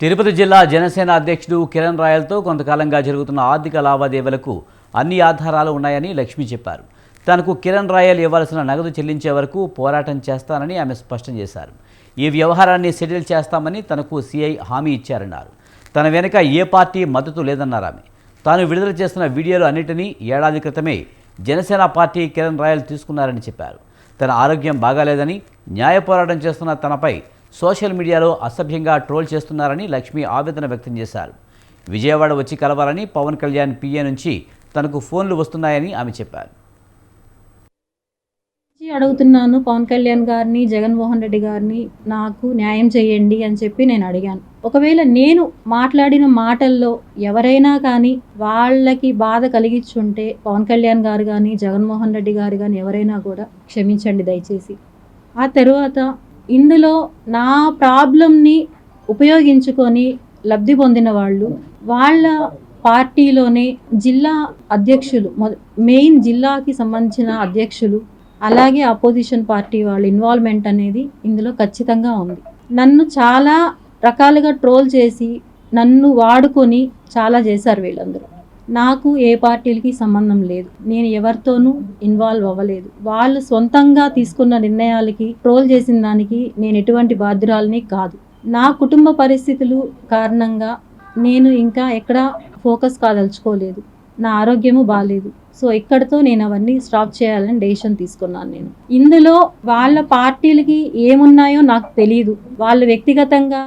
తిరుపతి జిల్లా జనసేన అధ్యక్షుడు కిరణ్ రాయల్తో కొంతకాలంగా జరుగుతున్న ఆర్థిక లావాదేవీలకు అన్ని ఆధారాలు ఉన్నాయని లక్ష్మి చెప్పారు. తనకు కిరణ్ రాయల్ ఇవ్వాల్సిన నగదు చెల్లించే వరకు పోరాటం చేస్తానని ఆమె స్పష్టం చేశారు. ఈ వ్యవహారాన్ని సెటిల్ చేస్తామని తనకు సీఐ హామీ ఇచ్చారన్నారు. తన వెనుక ఏ పార్టీ మద్దతు లేదన్నారు ఆమె. తాను విడుదల చేస్తున్న వీడియోలు అన్నిటినీ ఏడాది క్రితమే జనసేన పార్టీ కిరణ్ రాయల్ తీసుకున్నారని చెప్పారు. తన ఆరోగ్యం బాగాలేదని న్యాయ పోరాటం చేస్తున్న తనపై సోషల్ మీడియాలో అసభ్యంగా ట్రోల్ చేస్తున్నారని లక్ష్మి ఆవేదన వ్యక్తం చేశారు. విజయవాడ వచ్చి కలవాలని పవన్ కళ్యాణ్ పిఏ నుంచి తనకు ఫోన్లు వస్తున్నాయని ఆమె చెప్పారు. అడుగుతున్నాను పవన్ కళ్యాణ్ గారిని జగన్మోహన్ రెడ్డి గారిని నాకు న్యాయం చేయండి అని చెప్పి నేను అడిగాను. ఒకవేళ నేను మాట్లాడిన మాటల్లో ఎవరైనా కానీ వాళ్ళకి బాధ కలిగించుంటే పవన్ కళ్యాణ్ గారు కానీ జగన్మోహన్ రెడ్డి గారు కానీ ఎవరైనా కూడా క్షమించండి దయచేసి. ఆ తర్వాత ఇందులో నా ప్రాబ్లంని ఉపయోగించుకొని లబ్ధి పొందిన వాళ్ళు వాళ్ళ పార్టీలోనే జిల్లా అధ్యక్షులు మొద- మెయిన్ జిల్లాకి సంబంధించిన అధ్యక్షులు అలాగే అపోజిషన్ పార్టీ వాళ్ళ ఇన్వాల్వ్మెంట్ అనేది ఇందులో ఖచ్చితంగా ఉంది. నన్ను చాలా రకాలుగా ట్రోల్ చేసి నన్ను వాడుకొని చాలా చేశారు వీళ్ళందరూ. నాకు ఏ పార్టీలకి సంబంధం లేదు. నేను ఎవరితోనూ ఇన్వాల్వ్ అవ్వలేదు. వాళ్ళు సొంతంగా తీసుకున్న నిర్ణయాలకి ట్రోల్ చేసిన దానికి నేను ఎటువంటి బాధ్యురాలని కాదు. నా కుటుంబ పరిస్థితులు కారణంగా నేను ఇంకా ఎక్కడ ఫోకస్ కాదలుచుకోలేదు. నా ఆరోగ్యము బాగాలేదు సో ఇక్కడతో నేను అవన్నీ స్టాప్ చేయాలని డెసిషన్ తీసుకున్నాను నేను. ఇందులో వాళ్ళ పార్టీలకి ఏమున్నాయో నాకు తెలియదు వాళ్ళు వ్యక్తిగతంగా